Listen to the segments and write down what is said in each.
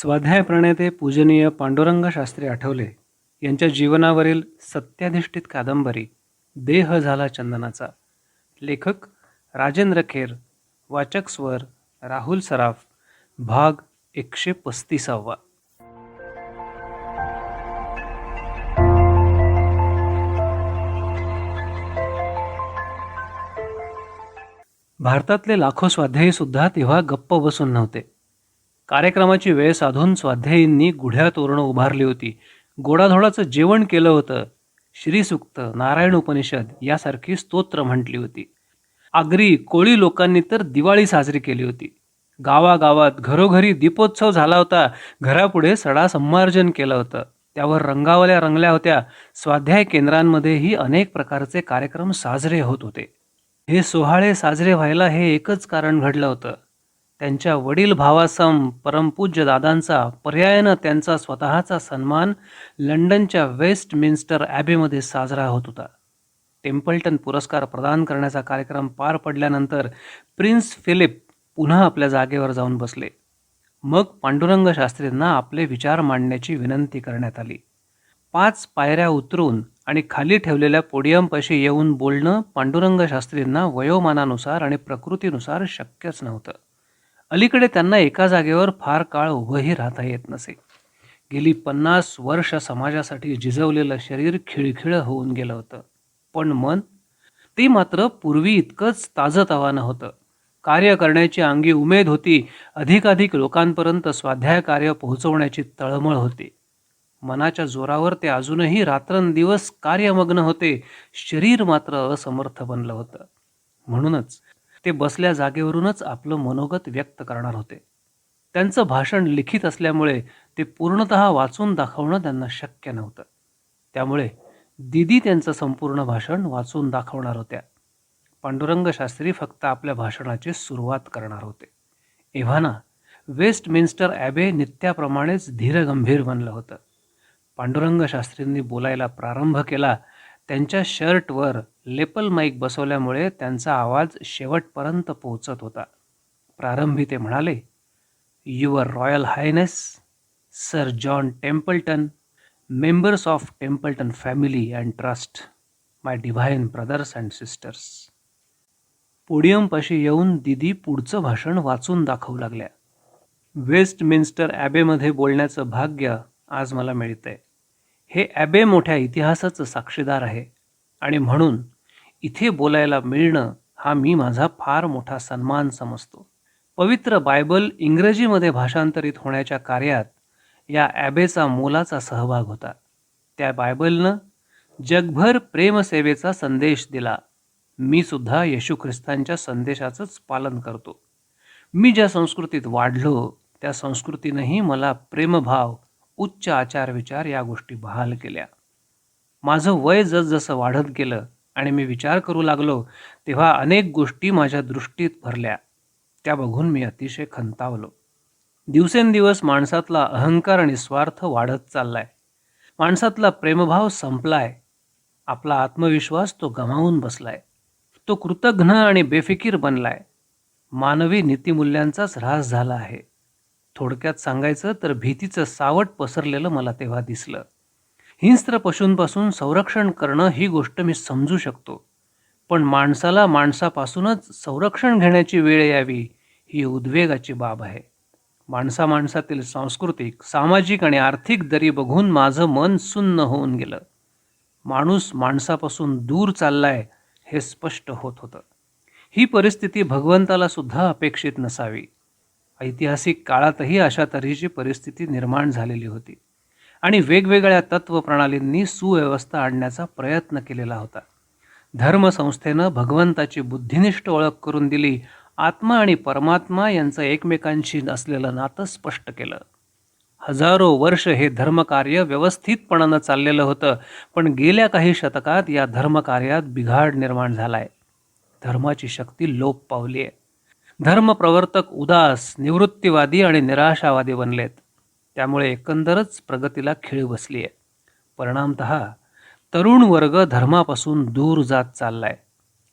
स्वाध्याय प्रणेते पूजनीय पांडुरंग शास्त्री आठवले यांच्या जीवनावरील सत्याधिष्ठित कादंबरी देह झाला चंदनाचा. लेखक राजेंद्र खेर वाचक स्वर राहुल सराफ भाग एकशे पस्तीसावा. भारतातले लाखो स्वाध्यायी सुद्धा तेव्हा गप्प बसून नव्हते. कार्यक्रमाची वेळ साधून स्वाध्यायींनी गुढ्या तोरणं उभारली होती. गोडाधोडाचं जेवण केलं होतं. श्रीसुक्त नारायण उपनिषद यासारखी स्तोत्र म्हटली होती. आगरी कोळी लोकांनी तर दिवाळी साजरी केली होती. गावागावात घरोघरी दीपोत्सव झाला होता. घरापुढे सडा संमार्जन केलं होतं. त्यावर रंगावल्या रंगल्या होत्या. स्वाध्याय केंद्रांमध्येही अनेक प्रकारचे कार्यक्रम साजरे होत होते. हे सोहाळे साजरे व्हायला हे एकच कारण घडलं होतं. त्यांच्या वडील भावासम परमपूज्य दादांचा पर्यायानं त्यांचा स्वतःचा सन्मान लंडनच्या वेस्ट मिन्स्टर ॲबेमध्ये साजरा होत होता. टेम्पल्टन पुरस्कार प्रदान करण्याचा कार्यक्रम पार पडल्यानंतर प्रिन्स फिलिप पुन्हा आपल्या जागेवर जाऊन बसले. मग पांडुरंग शास्त्रींना आपले विचार मांडण्याची विनंती करण्यात आली. पाच पायऱ्या उतरून आणि खाली ठेवलेल्या पोडियमपाशी येऊन बोलणं पांडुरंग शास्त्रींना वयोमानानुसार आणि प्रकृतीनुसार शक्यच नव्हतं. अलीकडे त्यांना एका जागेवर फार काळ उभंही राहता येत नसे. गेली पन्नास वर्ष समाजासाठी झिजवलेलं शरीर खिळखिळं होऊन गेलं होतं. पण मन? ते मात्र पूर्वी इतकंच ताजंतवानं होतं. कार्य करण्याची अंगी उमेद होती. अधिकाधिक लोकांपर्यंत स्वाध्याय कार्य पोहोचवण्याची तळमळ होती. मनाच्या जोरावर ते अजूनही रात्रंदिवस कार्यमग्न होते. शरीर मात्र असमर्थ बनलं होतं. म्हणूनच ते बसल्या जागेवरूनच आपलं मनोगत व्यक्त करणार होते. त्यांचं भाषण लिखित असल्यामुळे ते पूर्णत वाचून दाखवणं त्यांना शक्य नव्हतं. त्यामुळे दिदी त्यांचं संपूर्ण भाषण वाचून दाखवणार होत्या. पांडुरंग शास्त्री फक्त आपल्या भाषणाची सुरुवात करणार होते. एव्हाना वेस्टमिन्स्टर ॲबे नित्याप्रमाणेच धीरगंभीर बनलं होतं. पांडुरंग शास्त्रींनी बोलायला प्रारंभ केला त्यांच्या शर्टवर लेपल माईक बसवल्यामुळे त्यांचा आवाज शेवटपर्यंत पोहोचत होता. प्रारंभी ते म्हणाले your royal highness sir John Templeton members of Templeton family and trust my divine brothers and sisters पोडियमपाशी येऊन दिदी पुढचं भाषण वाचून दाखवू लागल्या. वेस्टमिन्स्टर ॲबेमध्ये बोलण्याचं भाग्य आज मला मिळतंय. हे ॲबे मोठ्या इतिहासाचं साक्षीदार आहे. आणि म्हणून इथे बोलायला मिळणं हा मी माझा फार मोठा सन्मान समजतो. पवित्र बायबल इंग्रजीमध्ये भाषांतरित होण्याच्या कार्यात या ॲबेचा मोलाचा सहभाग होता. त्या बायबलनं जगभर प्रेमसेवेचा संदेश दिला. मी सुद्धा येशू ख्रिस्तांच्या संदेशाचंच पालन करतो. मी ज्या संस्कृतीत वाढलो त्या संस्कृतीनंही मला प्रेमभाव उच्च आचार विचार या गोष्टी बहाल केल्या. माझं वय जसजसं वाढत गेलं आणि मी विचार करू लागलो तेव्हा अनेक गोष्टी माझ्या दृष्टीत भरल्या. त्या बघून मी अतिशय खंतावलो. दिवसेंदिवस माणसातला अहंकार आणि स्वार्थ वाढत चाललाय. माणसातला प्रेमभाव संपलाय. आपला आत्मविश्वास तो गमावून बसलाय. तो कृतघ्न आणि बेफिकीर बनलाय. मानवी नीतिमूल्यांचाच ऱ्हास झाला आहे. थोडक्यात सांगायचं तर भीतीचं सावट पसरलेलं मला तेव्हा दिसलं. हिंस्त्र पशूंपासून संरक्षण करणं ही गोष्ट मी समजू शकतो. पण माणसाला माणसापासूनच संरक्षण घेण्याची वेळ यावी ही उद्वेगाची बाब आहे. माणसा माणसातील सांस्कृतिक सामाजिक आणि आर्थिक दरी बघून माझं मन सुन्न होऊन गेलं. माणूस माणसापासून दूर चाललाय हे स्पष्ट होत होतं. ही परिस्थिती भगवंताला सुद्धा अपेक्षित नसावी. ऐतिहासिक काळातही अशा तऱ्हेची परिस्थिती निर्माण झालेली होती. आणि वेगवेगळ्या तत्वप्रणालींनी सुव्यवस्था आणण्याचा प्रयत्न केलेला होता. धर्मसंस्थेनं भगवंताची बुद्धिनिष्ठ ओळख करून दिली आत्मा आणि परमात्मा यांचं एकमेकांशी असलेलं नातं स्पष्ट केलं. हजारो वर्ष हे धर्मकार्य व्यवस्थितपणानं चाललेलं होतं पण गेल्या काही शतकात या धर्मकार्यात बिघाड निर्माण झालाय. धर्माची शक्ती लोप पावली आहे धर्मप्रवर्तक उदास निवृत्तीवादी आणि निराशावादी बनलेत. त्यामुळे एकंदरच प्रगतीला खिळ बसली आहे परिणामत तरुण वर्ग धर्मापासून दूर जात चाललाय.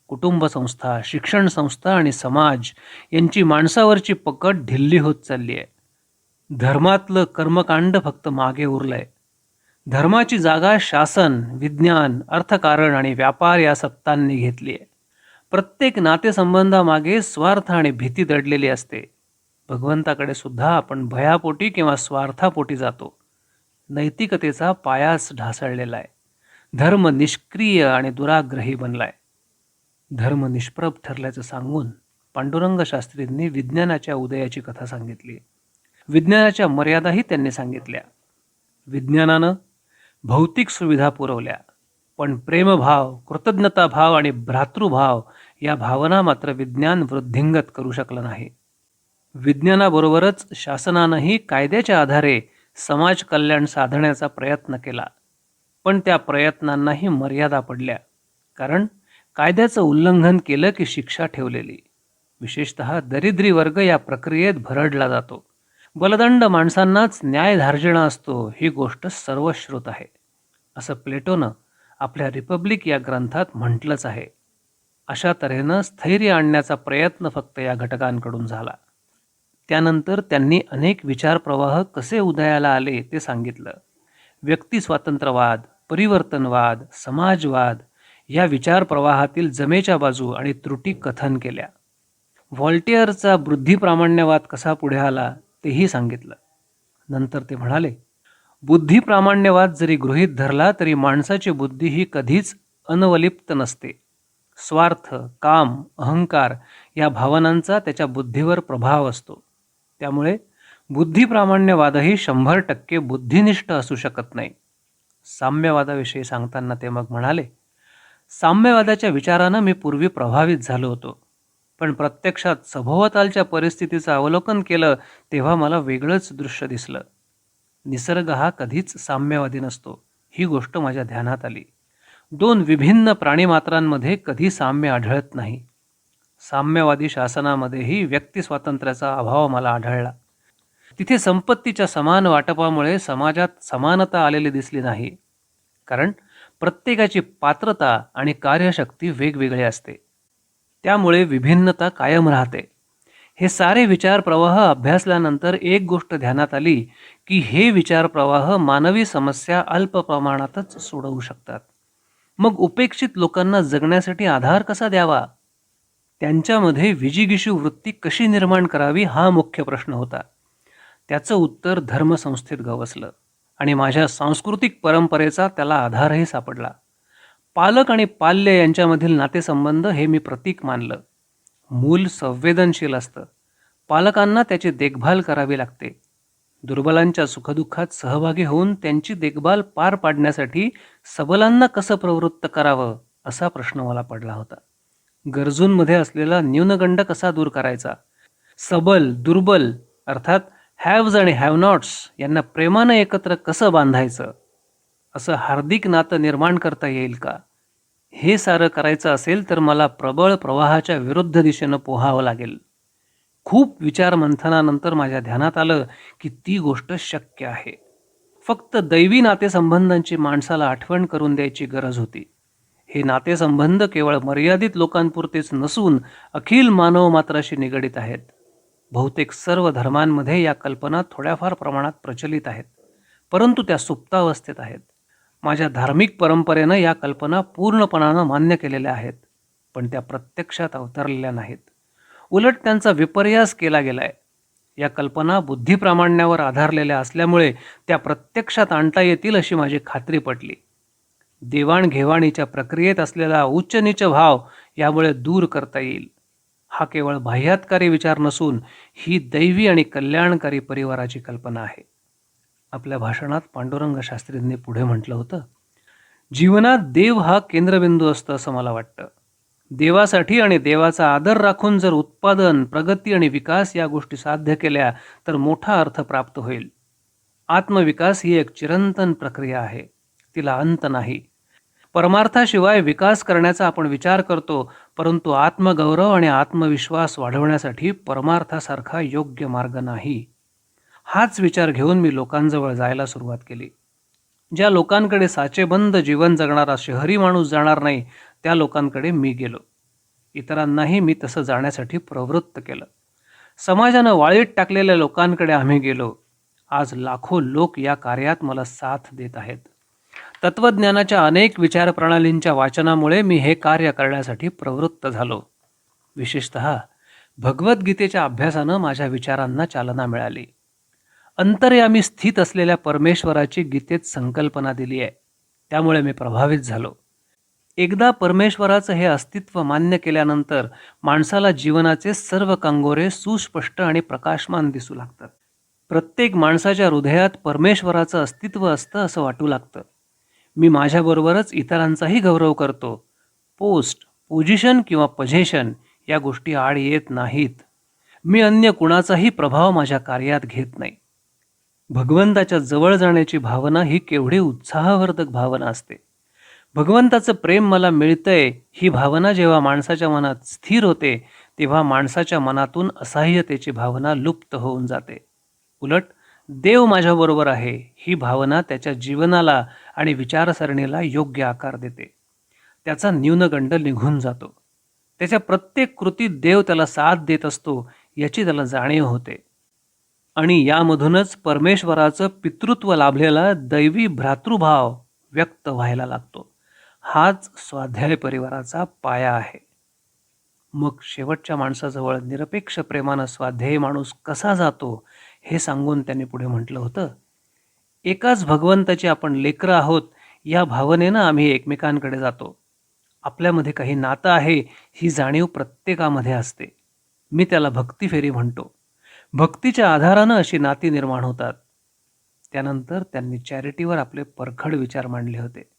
कुटुंब संस्था शिक्षण संस्था आणि समाज यांची माणसावरची पकड ढिल्ली होत चालली आहे धर्मातलं कर्मकांड फक्त मागे उरलंय. धर्माची जागा शासन विज्ञान अर्थकारण आणि व्यापार या सत्तांनी घेतली आहे प्रत्येक नातेसंबंधामागे स्वार्थ आणि भीती दडलेली असते. भगवंताकडे सुद्धा आपण भयापोटी किंवा स्वार्थापोटी जातो. नैतिकतेचा पायास ढासळलेला आहे. धर्म निष्क्रिय आणि दुराग्रही बनलाय. धर्म निष्प्रभ ठरल्याचं सांगून पांडुरंग शास्त्रींनी विज्ञानाच्या उदयाची कथा सांगितली. विज्ञानाच्या मर्यादाही त्यांनी सांगितल्या. विज्ञानानं भौतिक सुविधा पुरवल्या. पण प्रेमभाव कृतज्ञताभाव आणि भ्रातृभाव या भावना मात्र विज्ञान वृद्धिंगत करू शकलं नाही. विज्ञानाबरोबरच शासनानंही कायद्याच्या आधारे समाज कल्याण साधण्याचा प्रयत्न केला. पण त्या प्रयत्नांनाही मर्यादा पडल्या. कारण कायद्याचं उल्लंघन केलं की शिक्षा ठेवलेली. विशेषत दरिद्री वर्ग या प्रक्रियेत भरडला जातो. बलदंड माणसांनाच न्याय धार्जिणा असतो ही गोष्ट सर्वश्रुत आहे. असं प्लेटोनं आपल्या रिपब्लिक या ग्रंथात म्हटलंच आहे. अशा तऱ्हेनं स्थैर्य आणण्याचा प्रयत्न फक्त या घटकांकडून झाला. त्यानंतर त्यांनी अनेक विचारप्रवाह कसे उदयाला आले ते सांगितलं. व्यक्तिस्वातंत्र्यवाद परिवर्तनवाद समाजवाद या विचारप्रवाहातील जमेच्या बाजू आणि त्रुटी कथन केल्या. व्हॉल्टिअरचा बुद्धिप्रामाण्यवाद कसा पुढे आला तेही सांगितलं. नंतर ते म्हणाले बुद्धिप्रामाण्यवाद जरी गृहीत धरला तरी माणसाची बुद्धी ही कधीच अनवलिप्त नसते. स्वार्थ काम अहंकार या भावनांचा त्याच्या बुद्धीवर प्रभाव असतो. त्यामुळे बुद्धिप्रामाण्यवादही शंभर टक्के बुद्धिनिष्ठ असू शकत नाही. साम्यवादाविषयी सांगताना ते मग म्हणाले साम्यवादाच्या विचारानं मी पूर्वी प्रभावित झालो होतो. पण प्रत्यक्षात सभोवतालच्या परिस्थितीचं अवलोकन केलं तेव्हा मला वेगळंच दृश्य दिसलं. निसर्ग हा कधीच साम्यवादी नसतो. ही गोष्ट माझ्या ध्यानात आली. दोन विभिन्न प्राणीमात्रांमध्ये कधी साम्य आढळत नाही. साम्यवादी शासनामध्येही व्यक्तिस्वातंत्र्याचा अभाव मला आढळला. तिथे संपत्तीच्या समान वाटपामुळे समाजात समानता आलेली दिसली नाही. कारण प्रत्येकाची पात्रता आणि कार्यशक्ती वेगवेगळी असते. त्यामुळे विभिन्नता कायम राहते. हे सारे विचार प्रवाह अभ्यासल्यानंतर एक गोष्ट ध्यानात आली की हे विचार प्रवाह मानवी समस्या अल्प प्रमाणातच सोडवू शकतात. मग उपेक्षित लोकांना जगण्यासाठी आधार कसा द्यावा? त्यांच्यामध्ये विजिगिशू वृत्ती कशी निर्माण करावी हा मुख्य प्रश्न होता. त्याचं उत्तर धर्मसंस्थेत गवसलं आणि माझ्या सांस्कृतिक परंपरेचा त्याला आधारही सापडला. पालक आणि पाल्य यांच्यामधील नातेसंबंध हे मी प्रतीक मानलं. मूल संवेदनशील असतं. पालकांना त्याची देखभाल करावी लागते. दुर्बलांच्या सुखदुःखात सहभागी होऊन त्यांची देखभाल पार पाडण्यासाठी सबलांना कसं प्रवृत्त करावं असा प्रश्न मला पडला होता. गरजूंमध्ये असलेला न्यूनगंड कसा दूर करायचा? सबल दुर्बल अर्थात हॅव्ज आणि हॅव नॉट्स यांना प्रेमानं एकत्र कसं बांधायचं? असं हार्दिक नातं निर्माण करता येईल का? हे सारं करायचं असेल तर मला प्रबळ प्रवाहाच्या विरुद्ध दिशेनं पोहावं लागेल. खूप विचार मंथनानंतर माझ्या ध्यानात आलं की ती गोष्ट शक्य आहे. फक्त दैवी नातेसंबंधांची माणसाला आठवण करून द्यायची गरज होती. हे नातेसंबंध केवळ मर्यादित लोकांपुरतेच नसून अखिल मानव मात्राशी निगडित आहेत. बहुतेक सर्व धर्मांमध्ये या कल्पना थोड्याफार प्रमाणात प्रचलित आहेत. परंतु त्या सुप्तावस्थेत आहेत. माझ्या धार्मिक परंपरेनं या कल्पना पूर्णपणानं मान्य केलेल्या आहेत पण त्या प्रत्यक्षात अवतरलेल्या नाहीत. उलट त्यांचा विपर्यास केला गेलाय. या कल्पना बुद्धिप्रामाण्यावर आधारलेल्या असल्यामुळे त्या प्रत्यक्षात आणता येतील अशी माझी खात्री पटली. देवाणघेवाणीच्या प्रक्रियेत असलेला उच्च नीच भाव यामुळे दूर करता येईल. हा केवळ बाह्यातकारी विचार नसून ही दैवी आणि कल्याणकारी परिवाराची कल्पना आहे. आपल्या भाषणात पांडुरंग शास्त्रींनी पुढे म्हटलं होतं जीवनात देव हा केंद्रबिंदू असतं असं मला वाटतं. देवासाठी आणि देवाचा आदर राखून जर उत्पादन प्रगती आणि विकास या गोष्टी साध्य केल्या तर मोठा अर्थ प्राप्त होईल. आत्मविकास ही एक चिरंतन प्रक्रिया आहे. तिला अंत नाही. परमार्थाशिवाय विकास करण्याचा आपण विचार करतो परंतु आत्मगौरव आणि आत्मविश्वास वाढवण्यासाठी परमार्थासारखा योग्य मार्ग नाही. हाच विचार घेऊन मी लोकांजवळ जायला सुरुवात केली. ज्या लोकांकडे साचेबंद जीवन जगणारा शहरी माणूस जाणार नाही त्या लोकांकडे मी गेलो. इतरांनाही मी तसं जाण्यासाठी प्रवृत्त केलं. समाजानं वाळीत टाकलेल्या लोकांकडे आम्ही गेलो. आज लाखो लोक या कार्यात मला साथ देत आहेत. तत्वज्ञानाच्या अनेक विचारप्रणालींच्या वाचनामुळे मी हे कार्य करण्यासाठी प्रवृत्त झालो. विशेषत भगवद्गीतेच्या अभ्यासानं माझ्या विचारांना चालना मिळाली. अंतर्यामी स्थित असलेल्या परमेश्वराची गीतेत संकल्पना दिली आहे. त्यामुळे मी प्रभावित झालो. एकदा परमेश्वराचं हे अस्तित्व मान्य केल्यानंतर माणसाला जीवनाचे सर्व कंगोरे सुस्पष्ट आणि प्रकाशमान दिसू लागतात. प्रत्येक माणसाच्या हृदयात परमेश्वराचं अस्तित्व असतं असं वाटू लागतं. मी माझ्याबरोबरच इतरांचाही गौरव करतो. पोस्ट पोझिशन किंवा पझेशन या गोष्टी आड येत नाहीत. मी अन्य कुणाचाही प्रभाव माझ्या कार्यात घेत नाही. भगवंताच्या जवळ जाण्याची भावना ही केवढी उत्साहवर्धक भावना असते. भगवंताचं प्रेम मला मिळतंय ही भावना जेव्हा माणसाच्या मनात स्थिर होते तेव्हा माणसाच्या मनातून असहाय्यतेची भावना लुप्त होऊन जाते. उलट देव माझ्याबरोबर आहे ही भावना त्याच्या जीवनाला आणि विचारसरणीला योग्य आकार देते. त्याचा न्यूनगंड निघून जातो. त्याच्या प्रत्येक कृतीत देव त्याला साथ देत असतो याची त्याला जाणीव होते. आणि यामधूनच परमेश्वराचं पितृत्व लाभलेला दैवी भ्रातृभाव व्यक्त व्हायला लागतो. हाच स्वाध्याय परिवाराचा पाया आहे. मग शेवटच्या माणसाजवळ निरपेक्ष प्रेमानं स्वाध्यायी माणूस कसा जातो हे सांगून त्यांनी पुढे म्हटलं होतं. एकाच भगवंताची आपण लेकरं आहोत या भावनेनं आम्ही एकमेकांकडे जातो. आपल्यामध्ये काही नातं आहे ही जाणीव प्रत्येकामध्ये असते. मी त्याला भक्ती फेरी म्हणतो. भक्तीच्या आधारानं अशी नाती निर्माण होतात. त्यानंतर त्यांनी चॅरिटीवर आपले परखड विचार मांडले होते.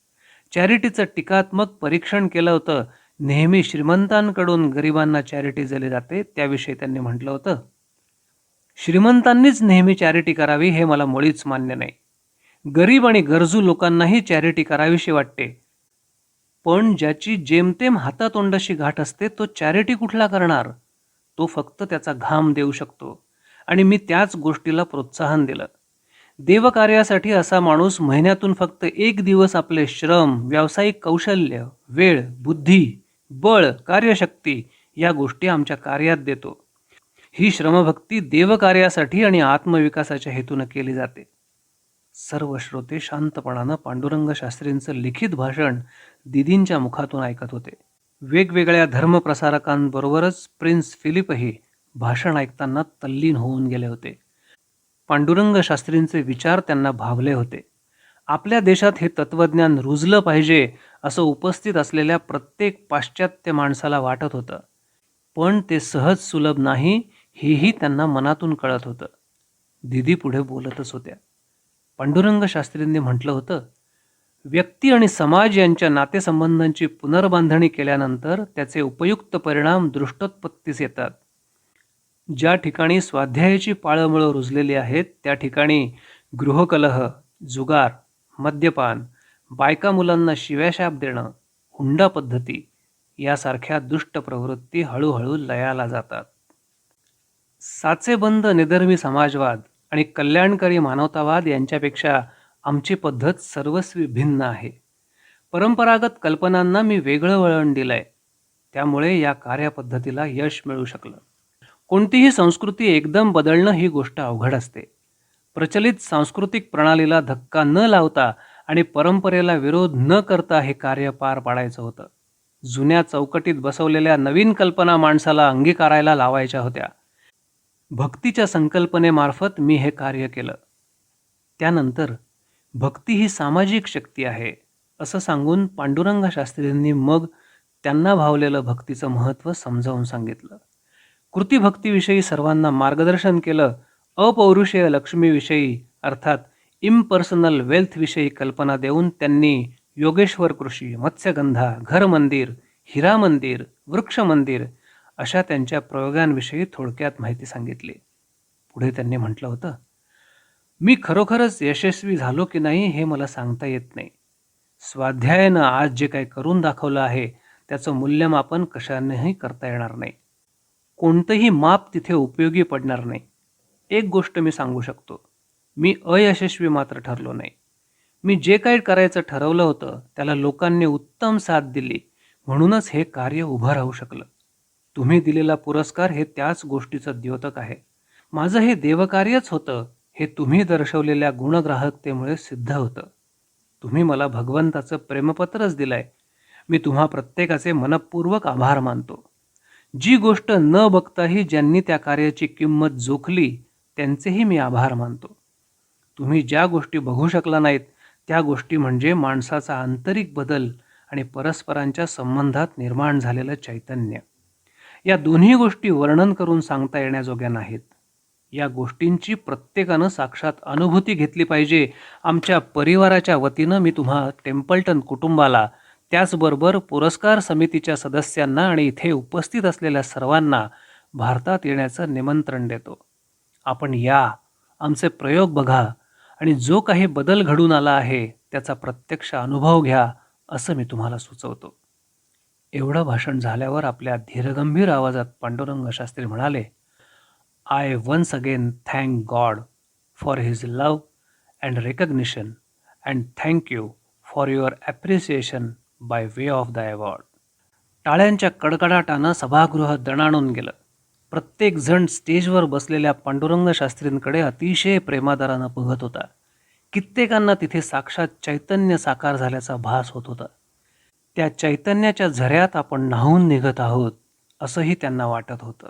चॅरिटीचं टीकात्मक परीक्षण केलं होतं. नेहमी श्रीमंतांकडून गरिबांना चॅरिटी दिली जाते त्याविषयी त्यांनी म्हटलं होतं. श्रीमंतांनीच नेहमी चॅरिटी करावी हे मला मुळीच मान्य नाही. गरीब आणि गरजू लोकांनाही चॅरिटी करावीशी वाटते. पण ज्याची जेमतेम हातातोंडाशी गाठ असते तो चॅरिटी कुठला करणार? तो फक्त त्याचा घाम देऊ शकतो. आणि मी त्याच गोष्टीला प्रोत्साहन दिलं. देवकार्यासाठी असा माणूस महिन्यातून फक्त एक दिवस आपले श्रम व्यावसायिक कौशल्य वेळ बुद्धी बळ कार्यशक्ती या गोष्टी आमच्या कार्यात देतो. ही श्रमभक्ती देवकार्यासाठी आणि आत्मविकासाच्या हेतूनं केली जाते. सर्व श्रोते शांतपणानं पांडुरंग शास्त्रींचं लिखित भाषण दिदींच्या मुखातून ऐकत होते. वेगवेगळ्या धर्मप्रसारकांबरोबरच प्रिन्स फिलिपही भाषण ऐकताना तल्लीन होऊन गेले होते. पांडुरंग शास्त्रींचे विचार त्यांना भावले होते. आपल्या देशात हे तत्वज्ञान रुजलं पाहिजे असं उपस्थित असलेल्या प्रत्येक पाश्चात्य माणसाला वाटत होतं. पण ते सहज सुलभ नाही हेही त्यांना मनातून कळत होतं. दिदी पुढे बोलतच होत्या. पांडुरंग शास्त्रींनी म्हटलं होतं व्यक्ती आणि समाज यांच्या नातेसंबंधांची पुनर्बांधणी केल्यानंतर त्याचे उपयुक्त परिणाम दृष्टोत्पत्तीस येतात. ज्या ठिकाणी स्वाध्यायाची पाळंमुळं रुजलेली आहेत त्या ठिकाणी गृहकलह जुगार मद्यपान बायका मुलांना शिव्याशाप देणं हुंडा पद्धती यासारख्या दुष्ट प्रवृत्ती हळूहळू लयाला जातात. साचेबंद निधर्मी समाजवाद आणि कल्याणकारी मानवतावाद यांच्यापेक्षा आमची पद्धत सर्वस्वी भिन्न आहे. परंपरागत कल्पनांना मी वेगळं वळण दिलंय. त्यामुळे या कार्यपद्धतीला यश मिळू शकलं. कोणतीही संस्कृती एकदम बदलणं ही गोष्ट अवघड असते. प्रचलित सांस्कृतिक प्रणालीला धक्का न लावता आणि परंपरेला विरोध न करता हे कार्य पार पाडायचं होतं. जुन्या चौकटीत बसवलेल्या नवीन कल्पना माणसाला अंगीकारायला लावायच्या होत्या. भक्तीच्या संकल्पनेमार्फत मी हे कार्य केलं. त्यानंतर भक्ती ही सामाजिक शक्ती आहे असं सांगून पांडुरंग शास्त्रींनी मग त्यांना भावलेलं भक्तीचं महत्त्व समजावून सांगितलं. कृतीभक्तीविषयी सर्वांना मार्गदर्शन केलं अपौरुषीय लक्ष्मीविषयी अर्थात इम्पर्सनल वेल्थविषयी कल्पना देऊन त्यांनी योगेश्वर कृषी मत्स्यगंधा घर मंदिर हिरा मंदिर वृक्ष मंदिर अशा त्यांच्या प्रयोगांविषयी थोडक्यात माहिती सांगितली. पुढे त्यांनी म्हटलं होतं मी खरोखरच यशस्वी झालो की नाही हे मला सांगता येत नाही. स्वाध्यायानं आज जे काही करून दाखवलं आहे त्याचं मूल्यमापन कशानेही करता येणार नाही. कोणतंही माप तिथे उपयोगी पडणार नाही. एक गोष्ट मी सांगू शकतो. मी अयशस्वी मात्र ठरलो नाही. मी जे काही करायचं ठरवलं होतं त्याला लोकांनी उत्तम साथ दिली. म्हणूनच हे कार्य उभं राहू शकलं. तुम्ही दिलेला पुरस्कार हे त्याच गोष्टीचं द्योतक आहे. माझं हे देवकार्यच होतं. हे तुम्ही दर्शवलेल्या गुणग्राहकतेमुळे सिद्ध होतं. तुम्ही मला भगवंताचं प्रेमपत्रच दिलंय. मी तुम्हा प्रत्येकाचे मनपूर्वक आभार मानतो. जी गोष्ट न बघताही ज्यांनी त्या कार्याची किंमत जोखली त्यांचेही मी आभार मानतो. तुम्ही ज्या गोष्टी बघू शकला नाहीत त्या गोष्टी म्हणजे माणसाचा आंतरिक बदल आणि परस्परांच्या संबंधात निर्माण झालेलं चैतन्य. या दोन्ही गोष्टी वर्णन करून सांगता येण्याजोग्या नाहीत. या गोष्टींची प्रत्येकानं साक्षात अनुभूती घेतली पाहिजे. आमच्या परिवाराच्या वतीनं मी तुम्हा टेम्पल्टन कुटुंबाला त्याचबरोबर पुरस्कार समितीच्या सदस्यांना आणि इथे उपस्थित असलेल्या सर्वांना भारतात येण्याचं निमंत्रण देतो. आपण या आमचे प्रयोग बघा आणि जो काही बदल घडून आला आहे त्याचा प्रत्यक्ष अनुभव घ्या असं मी तुम्हाला सुचवतो. एवढं भाषण झाल्यावर आपल्या धीरगंभीर आवाजात पांडुरंग शास्त्री म्हणाले I once again thank God for his love and recognition and thank you for your appreciation by way of the award टाळ्यांच्या कडकडाटानं सभागृह दणाणून गेलं. प्रत्येक जण स्टेजवर बसलेल्या पांडुरंग शास्त्रींकडे अतिशय प्रेमादारानं बघत होता. कित्येकांना तिथे साक्षात चैतन्य साकार झाल्याचा भास होत होता. त्या चैतन्याच्या झऱ्यात आपण न्हावून निघत आहोत असंही त्यांना वाटत होतं.